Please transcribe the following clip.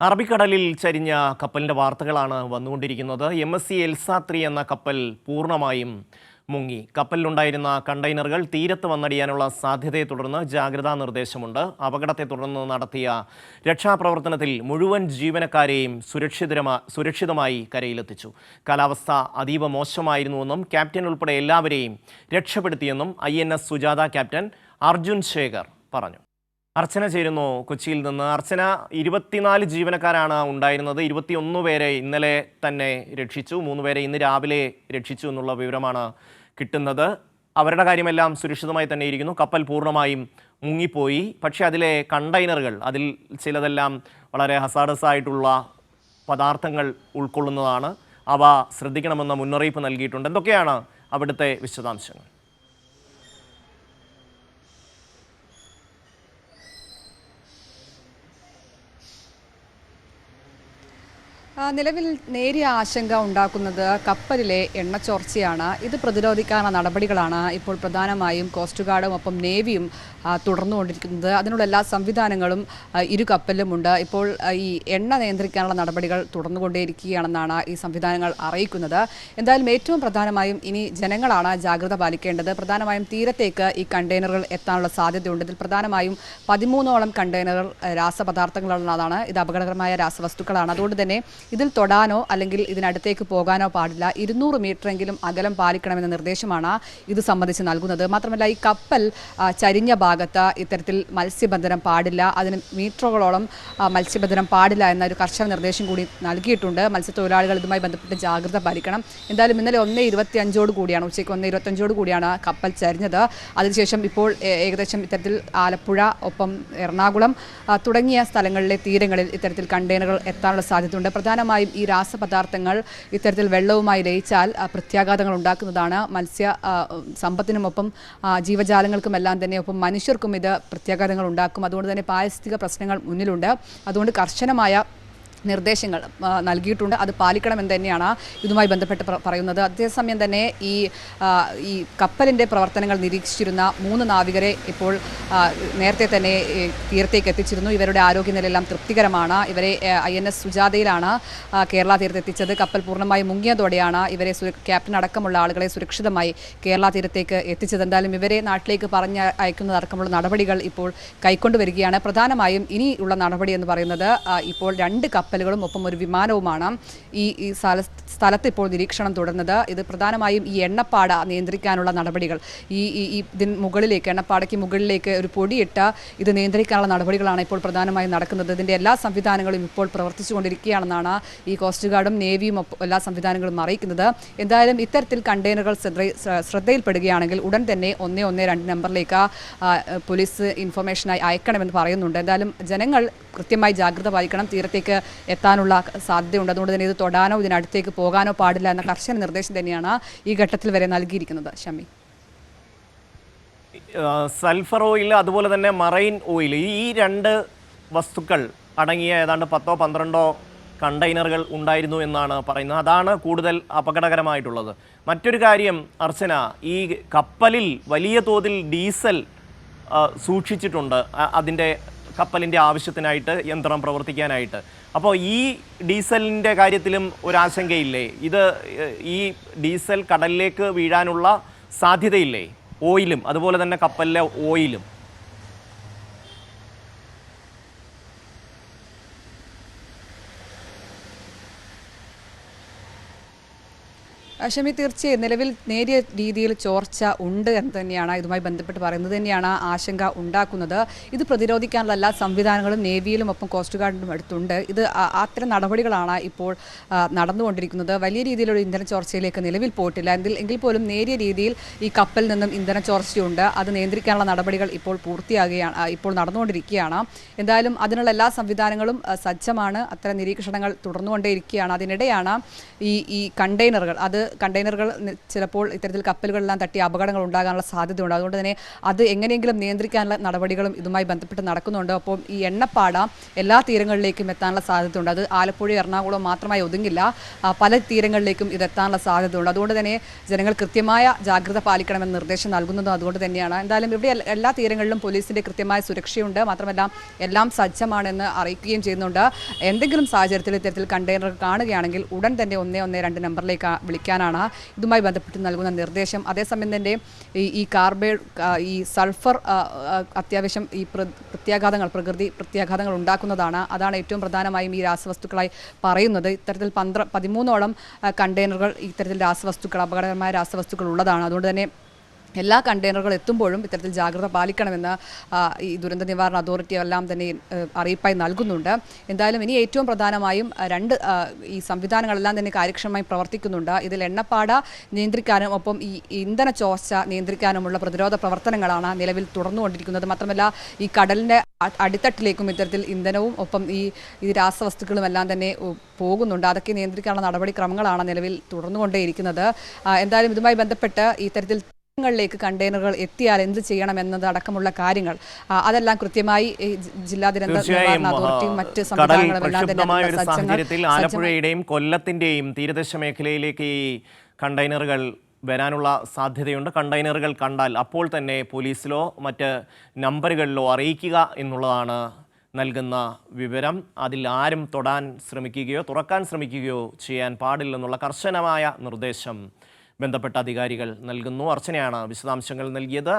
അറബിക്കടലിൽ ചരിഞ്ഞ കപ്പലിന്റെ വാർത്തകളാണ് വന്നുകൊണ്ടിരിക്കുന്നത്. എം എസ് സി എൽസാത്രി എന്ന കപ്പൽ പൂർണമായും മുങ്ങി. കപ്പലിലുണ്ടായിരുന്ന കണ്ടെയ്നറുകൾ തീരത്ത് വന്നടിയാനുള്ള സാധ്യതയെ തുടർന്ന് ജാഗ്രതാ നിർദ്ദേശമുണ്ട്. അപകടത്തെ തുടർന്ന് നടത്തിയ രക്ഷാപ്രവർത്തനത്തിൽ മുഴുവൻ ജീവനക്കാരെയും സുരക്ഷിതരമാ സുരക്ഷിതമായി കരയിലെത്തിച്ചു. കാലാവസ്ഥ അതീവ മോശമായിരുന്നുവെന്നും ക്യാപ്റ്റൻ ഉൾപ്പെടെ എല്ലാവരെയും രക്ഷപ്പെടുത്തിയെന്നും ഐ സുജാത ക്യാപ്റ്റൻ അർജുൻ ശേഖർ പറഞ്ഞു. അർച്ചന ചേരുന്നു കൊച്ചിയിൽ നിന്ന്. അർച്ചന ഇരുപത്തിനാല് ജീവനക്കാരാണ് ഉണ്ടായിരുന്നത്. ഇരുപത്തിയൊന്ന് പേരെ ഇന്നലെ തന്നെ രക്ഷിച്ചു. മൂന്ന് പേരെ ഇന്ന് രാവിലെ രക്ഷിച്ചു എന്നുള്ള വിവരമാണ് കിട്ടുന്നത്. അവരുടെ കാര്യമെല്ലാം സുരക്ഷിതമായി തന്നെ ഇരിക്കുന്നു. കപ്പൽ പൂർണമായും മുങ്ങിപ്പോയി. പക്ഷേ അതിലെ കണ്ടെയ്നറുകൾ അതിൽ ചിലതെല്ലാം വളരെ ഹസാഡസ് ആയിട്ടുള്ള പദാർത്ഥങ്ങൾ ഉൾക്കൊള്ളുന്നതാണ്. അവ ശ്രദ്ധിക്കണമെന്ന മുന്നറിയിപ്പ് നൽകിയിട്ടുണ്ട്. എന്തൊക്കെയാണ് അവിടുത്തെ വിശദാംശങ്ങൾ? നിലവിൽ നേരിയ ആശങ്ക ഉണ്ടാക്കുന്നത് കപ്പലിലെ എണ്ണച്ചോർച്ചയാണ്. ഇത് പ്രതിരോധിക്കാനുള്ള നടപടികളാണ് ഇപ്പോൾ പ്രധാനമായും കോസ്റ്റ് ഗാർഡും ഒപ്പം നേവിയും തുടർന്നുകൊണ്ടിരിക്കുന്നത്. അതിനുള്ള എല്ലാ സംവിധാനങ്ങളും ഇരു കപ്പലിലുമുണ്ട് ഇപ്പോൾ ഈ എണ്ണ നിയന്ത്രിക്കാനുള്ള നടപടികൾ തുടർന്നുകൊണ്ടേയിരിക്കുകയാണെന്നാണ് ഈ സംവിധാനങ്ങൾ അറിയിക്കുന്നത്. എന്തായാലും ഏറ്റവും പ്രധാനമായും ഇനി ജനങ്ങളാണ് ജാഗ്രത പാലിക്കേണ്ടത്. പ്രധാനമായും തീരത്തേക്ക് ഈ കണ്ടെയ്നറുകൾ എത്താനുള്ള സാധ്യതയുണ്ട്. ഇതിൽ പ്രധാനമായും പതിമൂന്നോളം കണ്ടെയ്നറുകൾ രാസപദാർത്ഥങ്ങളാണ്. ഇത് അപകടകരമായ രാസവസ്തുക്കളാണ്. അതുകൊണ്ട് തന്നെ ഇതിൽ തൊടാനോ അല്ലെങ്കിൽ ഇതിനടുത്തേക്ക് പോകാനോ പാടില്ല. ഇരുന്നൂറ് മീറ്ററെങ്കിലും അകലം പാലിക്കണമെന്ന നിർദ്ദേശമാണ് ഇത് സംബന്ധിച്ച് നൽകുന്നത്. മാത്രമല്ല ഈ കപ്പൽ ചരിഞ്ഞ ഭാഗത്ത് ഇത്തരത്തിൽ മത്സ്യബന്ധനം പാടില്ല. അതിന് മീറ്ററുകളോളം മത്സ്യബന്ധനം പാടില്ല എന്നൊരു കർശന നിർദ്ദേശം കൂടി നൽകിയിട്ടുണ്ട്. മത്സ്യത്തൊഴിലാളികൾ ഇതുമായി ബന്ധപ്പെട്ട് ജാഗ്രത പാലിക്കണം. എന്തായാലും ഇന്നലെ ഒന്ന് ഇരുപത്തി അഞ്ചോട് കൂടിയാണ് ഉച്ചയ്ക്ക് ഒന്ന് ഇരുപത്തഞ്ചോട് കൂടിയാണ് കപ്പൽ ചരിഞ്ഞത്. അതിനുശേഷം ഇപ്പോൾ ഏകദേശം ഇത്തരത്തിൽ ആലപ്പുഴ ഒപ്പം എറണാകുളം തുടങ്ങിയ സ്ഥലങ്ങളിലെ തീരങ്ങളിൽ ഇത്തരത്തിൽ കണ്ടെയ്നറുകൾ എത്താനുള്ള സാധ്യതയുണ്ട്. പ്രധാനമായും ഈ രാസപദാർത്ഥങ്ങൾ ഇത്തരത്തിൽ വെള്ളവുമായി ലയിച്ചാൽ പ്രത്യാഘാതങ്ങൾ ഉണ്ടാക്കുന്നതാണ്. മത്സ്യ സമ്പത്തിനുമൊപ്പം ജീവജാലങ്ങൾക്കുമെല്ലാം തന്നെ ഒപ്പം മനുഷ്യർക്കും ഇത് പ്രത്യാഘാതങ്ങൾ ഉണ്ടാക്കും. അതുകൊണ്ട് തന്നെ പാരിസ്ഥിതിക പ്രശ്നങ്ങൾ മുന്നിലുണ്ട്. അതുകൊണ്ട് കർശനമായ നിർദ്ദേശങ്ങൾ നൽകിയിട്ടുണ്ട്. അത് പാലിക്കണമെന്ന് തന്നെയാണ് ഇതുമായി ബന്ധപ്പെട്ട് പറയുന്നത്. അതേസമയം തന്നെ ഈ ഈ കപ്പലിന്റെ പ്രവർത്തനങ്ങൾ നിരീക്ഷിച്ചിരുന്ന മൂന്ന് നാവികരെ ഇപ്പോൾ നേരത്തെ തന്നെ തീരത്തേക്ക് എത്തിച്ചിരുന്നു. ഇവരുടെ ആരോഗ്യനിലയെല്ലാം തൃപ്തികരമാണ്. ഇവരെ ഐ എൻ എസ് സുജാതയിലാണ് കേരള തീരത്ത് എത്തിച്ചത് കപ്പൽ പൂർണമായി മുങ്ങിയതോടെയാണ് ഇവരെ ക്യാപ്റ്റൻ അടക്കമുള്ള ആളുകളെ സുരക്ഷിതമായി കേരള തീരത്തേക്ക് എത്തിച്ചത്. എന്തായാലും ഇവരെ നാട്ടിലേക്ക് പറഞ്ഞ് അയക്കുന്നതടക്കമുള്ള നടപടികൾ ഇപ്പോൾ കൈക്കൊണ്ടുവരികയാണ്. പ്രധാനമായും ഇനിയുള്ള നടപടി എന്ന് പറയുന്നത് ഇപ്പോൾ രണ്ട് കപ്പലുകളും ഒപ്പം ഒരു വിമാനവുമാണ് ഈ ഈ സ്ഥല സ്ഥലത്ത് ഇപ്പോൾ നിരീക്ഷണം തുടർന്നത്. ഇത് പ്രധാനമായും ഈ എണ്ണപ്പാട നിയന്ത്രിക്കാനുള്ള നടപടികൾ. ഈ ഈ ഇതിന് മുകളിലേക്ക് എണ്ണപ്പാടയ്ക്ക് മുകളിലേക്ക് ഒരു പൊടിയിട്ട ഇത് നിയന്ത്രിക്കാനുള്ള നടപടികളാണ് ഇപ്പോൾ പ്രധാനമായും നടക്കുന്നത്. ഇതിന്റെ എല്ലാ സംവിധാനങ്ങളും ഇപ്പോൾ പ്രവർത്തിച്ചുകൊണ്ടിരിക്കുകയാണെന്നാണ് ഈ കോസ്റ്റ് ഗാർഡും നേവിയും എല്ലാ സംവിധാനങ്ങളും അറിയിക്കുന്നത്. എന്തായാലും ഇത്തരത്തിൽ കണ്ടെയ്നറുകൾ ശ്രദ്ധ- ശ്ര- ശ്രദ്ധയിൽപ്പെടുകയാണെങ്കിൽ ഉടൻ തന്നെ ഒന്നേ ഒന്ന് രണ്ട് നമ്പറിലേക്ക് പോലീസ് ഇൻഫർമേഷനായി അയക്കണമെന്ന് പറയുന്നുണ്ട്. എന്തായാലും ജനങ്ങൾ കൃത്യമായി ജാഗ്രത പാലിക്കണം. തീരത്തേക്ക് എത്താനുള്ള സാധ്യതയുണ്ട്. അതുകൊണ്ട് തന്നെ ഇത് തൊടാനോ ഇതിനടുത്തേക്ക് പോകാനോ പാടില്ല എന്ന കർശന നിർദ്ദേശം തന്നെയാണ് ഈ ഘട്ടത്തിൽ വരെ നൽകിയിരിക്കുന്നത്. ഷമി. സൾഫർ ഓയിൽ അതുപോലെ തന്നെ മറൈൻ ഓയിൽ ഈ രണ്ട് വസ്തുക്കൾ അടങ്ങിയ ഏതാണ്ട് പത്തോ പന്ത്രണ്ടോ കണ്ടെയ്നറുകൾ ഉണ്ടായിരുന്നു എന്നാണ് പറയുന്നത്. അതാണ് കൂടുതൽ അപകടകരമായിട്ടുള്ളത്. മറ്റൊരു കാര്യം അർച്ചന ഈ കപ്പലിൽ വലിയ തോതിൽ ഡീസൽ സൂക്ഷിച്ചിട്ടുണ്ട്. അതിന്റെ കപ്പലിന്റെ ആവശ്യത്തിനായിട്ട് യന്ത്രം പ്രവർത്തിക്കാനായിട്ട്. അപ്പോൾ ഈ ഡീസലിന്റെ കാര്യത്തിലും ഒരാശങ്കയില്ലേ? ഇത് ഈ ഡീസൽ കടലിലേക്ക് വീഴാനുള്ള സാധ്യതയില്ലേ? ഓയിലും അതുപോലെ തന്നെ കപ്പലിലെ ഓയിലും. ഷമി തീർച്ചയായും നിലവിൽ നേരിയ രീതിയിൽ ചോർച്ച ഉണ്ട് എന്ന് തന്നെയാണ് ഇതുമായി ബന്ധപ്പെട്ട് പറയുന്നത് തന്നെയാണ് ആശങ്ക ഉണ്ടാക്കുന്നത്. ഇത് പ്രതിരോധിക്കാനുള്ള എല്ലാ സംവിധാനങ്ങളും നേവിയിലും ഒപ്പം കോസ്റ്റ് ഗാർഡിനും അടുത്തുണ്ട് ഇത് അത്തരം നടപടികളാണ് ഇപ്പോൾ നടന്നുകൊണ്ടിരിക്കുന്നത്. വലിയ രീതിയിലുള്ള ഇന്ധന ചോർച്ചയിലേക്ക് നിലവിൽ പോയിട്ടില്ല. എങ്കിൽ എങ്കിൽ പോലും നേരിയ രീതിയിൽ ഈ കപ്പലിൽ നിന്നും ഇന്ധന ചോർച്ചയുണ്ട്. അത് നിയന്ത്രിക്കാനുള്ള നടപടികൾ ഇപ്പോൾ പൂർത്തിയാകുകയാണ് ഇപ്പോൾ നടന്നുകൊണ്ടിരിക്കുകയാണ്. എന്തായാലും അതിനുള്ള എല്ലാ സംവിധാനങ്ങളും സജ്ജമാണ്. അത്തരം നിരീക്ഷണങ്ങൾ തുടർന്നുകൊണ്ടേയിരിക്കുകയാണ്. അതിനിടെയാണ് ഈ ഈ കണ്ടെയ്നറുകൾ അത് കണ്ടെയ്നറുകൾ ചിലപ്പോൾ ഇത്തരത്തിൽ കപ്പലുകളെല്ലാം തട്ടി അപകടങ്ങൾ ഉണ്ടാകാനുള്ള സാധ്യതയുണ്ട്. അതുകൊണ്ട് തന്നെ അത് എങ്ങനെയെങ്കിലും നിയന്ത്രിക്കാനുള്ള നടപടികളും ഇതുമായി ബന്ധപ്പെട്ട് നടക്കുന്നുണ്ട്. അപ്പോൾ ഈ എണ്ണപ്പാട എല്ലാ തീരങ്ങളിലേക്കും എത്താനുള്ള സാധ്യതയുണ്ട്. അത് ആലപ്പുഴ എറണാകുളം മാത്രമായി ഒതുങ്ങില്ല. പല തീരങ്ങളിലേക്കും ഇത് എത്താനുള്ള സാധ്യതയുണ്ട്. അതുകൊണ്ട് തന്നെ ജനങ്ങൾ കൃത്യമായ ജാഗ്രത പാലിക്കണമെന്ന് നിർദ്ദേശം നൽകുന്നതും അതുകൊണ്ട് തന്നെയാണ്. എന്തായാലും ഇവിടെ എല്ലാ തീരങ്ങളിലും പോലീസിന്റെ കൃത്യമായ സുരക്ഷയുണ്ട്. മാത്രമല്ല എല്ലാം സജ്ജമാണെന്ന് അറിയിക്കുകയും ചെയ്യുന്നുണ്ട്. എന്തെങ്കിലും സാഹചര്യത്തിൽ ഇത്തരത്തിൽ കണ്ടെയ്നർ കാണുകയാണെങ്കിൽ ഉടൻ തന്നെ ഒന്നേ ഒന്നേ രണ്ട് നമ്പറിലേക്ക് ആ- വിളിക്കാനാണ് ഇതുമായി ബന്ധപ്പെട്ട് നൽകുന്ന നിർദ്ദേശം. അതേസമയം തന്നെ ഈ കാർബൺ ഈ സൾഫർ അത്യാവശ്യം ഈ പ്ര- പ്രത്യാഘാതങ്ങൾ പ്രകൃതി പ്രത്യാഘാതങ്ങൾ ഉണ്ടാക്കുന്നതാണ്. അതാണ് ഏറ്റവും പ്രധാനമായും ഈ രാസവസ്തുക്കളായി പറയുന്നത്. ഇത്തരത്തിൽ പന്ത്ര പതിമൂന്നോളം കണ്ടെയ്നറുകൾ ഇത്തരത്തിൽ രാസവസ്തുക്കൾ അപകടകരമായ രാസവസ്തുക്കൾ ഉള്ളതാണ്. അതുകൊണ്ട് തന്നെ എല്ലാ കണ്ടെയ്നറുകൾ എത്തുമ്പോഴും ഇത്തരത്തിൽ ജാഗ്രത പാലിക്കണമെന്ന് ഈ ദുരന്ത നിവാരണ അതോറിറ്റി എല്ലാം തന്നെ അറിയിപ്പായി നൽകുന്നുണ്ട്. എന്തായാലും ഇനി ഏറ്റവും പ്രധാനമായും രണ്ട് ഈ സംവിധാനങ്ങളെല്ലാം തന്നെ കാര്യക്ഷമമായി പ്രവർത്തിക്കുന്നുണ്ട്. ഇതിൽ എണ്ണപ്പാട നിയന്ത്രിക്കാനും ഒപ്പം ഈ ഇന്ധന ചോർച്ച നിയന്ത്രിക്കാനുമുള്ള പ്രതിരോധ പ്രവർത്തനങ്ങളാണ് നിലവിൽ തുടർന്നുകൊണ്ടിരിക്കുന്നത്. മാത്രമല്ല ഈ കടലിന്റെ അടിത്തട്ടിലേക്കും ഇത്തരത്തിൽ ഇന്ധനവും ഒപ്പം ഈ ഈ രാസവസ്തുക്കളും എല്ലാം തന്നെ പോകുന്നുണ്ട്. അതൊക്കെ നിയന്ത്രിക്കാനുള്ള നടപടിക്രമങ്ങളാണ് നിലവിൽ തുടർന്നുകൊണ്ടേയിരിക്കുന്നത്. എന്തായാലും ഇതുമായി ബന്ധപ്പെട്ട് ഇത്തരത്തിൽ ങ്ങളിലേക്ക് കണ്ടെയ്നറുകൾ എത്തിയാൽ എന്ത് ചെയ്യണം എന്നത് അടക്കമുള്ള കാര്യങ്ങൾ. അതെല്ലാം കൃത്യമായി ജില്ലാ ദുരന്ത നിവാരണ അതോറിറ്റിയും മറ്റ് സംവിധാനങ്ങളും ആലപ്പുഴയുടെയും കൊല്ലത്തിന്റെയും തീരദേശ മേഖലയിലേക്ക് ഈ കണ്ടെയ്നറുകൾ വരാനുള്ള സാധ്യതയുണ്ട്. കണ്ടെയ്നറുകൾ കണ്ടാൽ അപ്പോൾ തന്നെ പോലീസിലോ മറ്റ് നമ്പറുകളിലോ അറിയിക്കുക എന്നുള്ളതാണ് നൽകുന്ന വിവരം. അതിൽ ആരും തൊടാൻ ശ്രമിക്കുകയോ തുറക്കാൻ ശ്രമിക്കുകയോ ചെയ്യാൻ പാടില്ലെന്നുള്ള കർശനമായ നിർദ്ദേശം ബന്ധപ്പെട്ട അധികാരികൾ നൽകുന്നു. അർച്ചനയാണ് വിശദാംശങ്ങൾ നൽകിയത്.